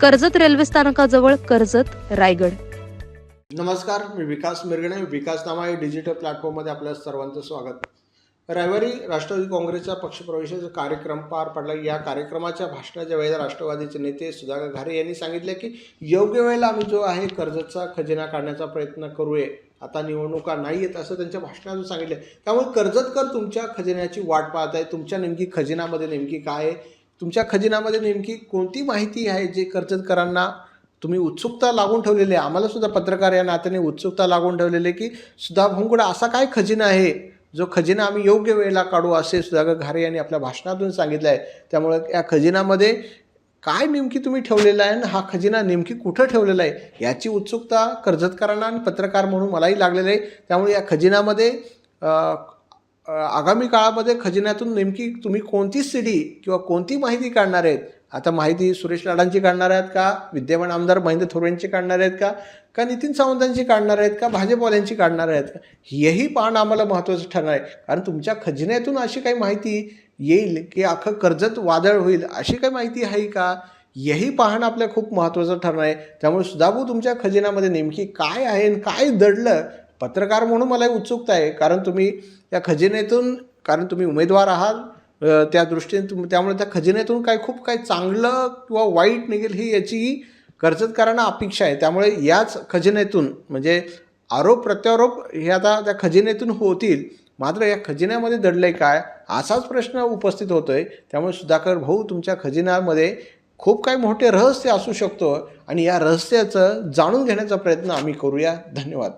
Karjat railway स्थानकाजवळ कर्जत रायगड. नमस्कार मी विकास मिरगणे विकास नामा या डिजिटल प्लॅटफॉर्ममध्ये आपल्या सर्वांचं स्वागत. रविवारी राष्ट्रवादी काँग्रेसचा पक्षप्रवेशाचा कार्यक्रम पार पडला. या कार्यक्रमाच्या भाषणाच्या वेळेला राष्ट्रवादीचे नेते सुधाकर घारे यांनी सांगितले की योग्य वेळेला आम्ही जो आहे कर्जतचा खजिना काढण्याचा प्रयत्न करूये. आता निवडणुका नाही आहेत असं त्यांच्या भाषणातून सांगितलं. त्यामुळे कर्जतकर तुमच्या खजिन्याची वाट पाहत आहे तुमच्या नेमकी खजिनामध्ये नेमकी काय आहे? तुमच्या खजिनामध्ये नेमकी कोणती माहिती आहे जे कर्जतकरांना तुम्ही उत्सुकता लागून ठेवलेली आहे? आम्हालासुद्धा पत्रकार या नात्याने उत्सुकता लागून ठेवलेली आहे की सुधा भोंगडा असा काय खजिना आहे? जो खजिना आम्ही योग्य वेळेला काढू असे सुधाकर घारे यांनी आपल्या भाषणातून सांगितलं आहे. त्यामुळे या खजिनामध्ये काय नेमकी तुम्ही ठेवलेला आहे आणि हा खजिना नेमकी कुठं ठेवलेला आहे? याची उत्सुकता कर्जतकरांना आणि पत्रकार म्हणून मलाही लागलेली आहे. त्यामुळे या खजिनामध्ये आगामी काळामध्ये खजिन्यातून नेमकी तुम्ही कोणती सिडी किंवा कोणती माहिती काढणार आहेत? आता माहिती सुरेश लाडांची काढणार आहेत का? विद्यमान आमदार महेंद्र थोरेंची काढणार आहेत का? का नितीन सावंतांची काढणार आहेत का? भाजपवाल्यांची काढणार आहेत का? हेही पाहणं आम्हाला महत्त्वाचं ठरणार आहे. कारण तुमच्या खजिन्यातून अशी काही माहिती येईल की अख्खं कर्जत वादळ होईल अशी काही माहिती आहे का? हेही पाहणं आपल्या खूप महत्त्वाचं ठरणार आहे. त्यामुळे सुधाभाऊ तुमच्या खजिन्यामध्ये नेमकी काय आहे आणि काय दडलं पत्रकार म्हणून मला उत्सुकता आहे कारण तुम्ही त्या खजिन्यातून कारण तुम्ही उमेदवार आहात त्या दृष्टीने तुम त्यामुळे त्या खजिन्यातून काय खूप काही चांगलं किंवा वाईट निघेल ही याची कर्जतकारांना अपेक्षा आहे. त्यामुळे याच खजिन्यातून म्हणजे आरोप प्रत्यारोप हे आता त्या खजिन्यातून होतील. मात्र या खजिन्यामध्ये दडलंय काय असाच प्रश्न उपस्थित होतोय. त्यामुळे सुधाकर भाऊ तुमच्या खजिन्यामध्ये खूप काही मोठे रहस्य असू शकतो आणि या रहस्याचं जाणून घेण्याचा प्रयत्न आम्ही करूया. धन्यवाद.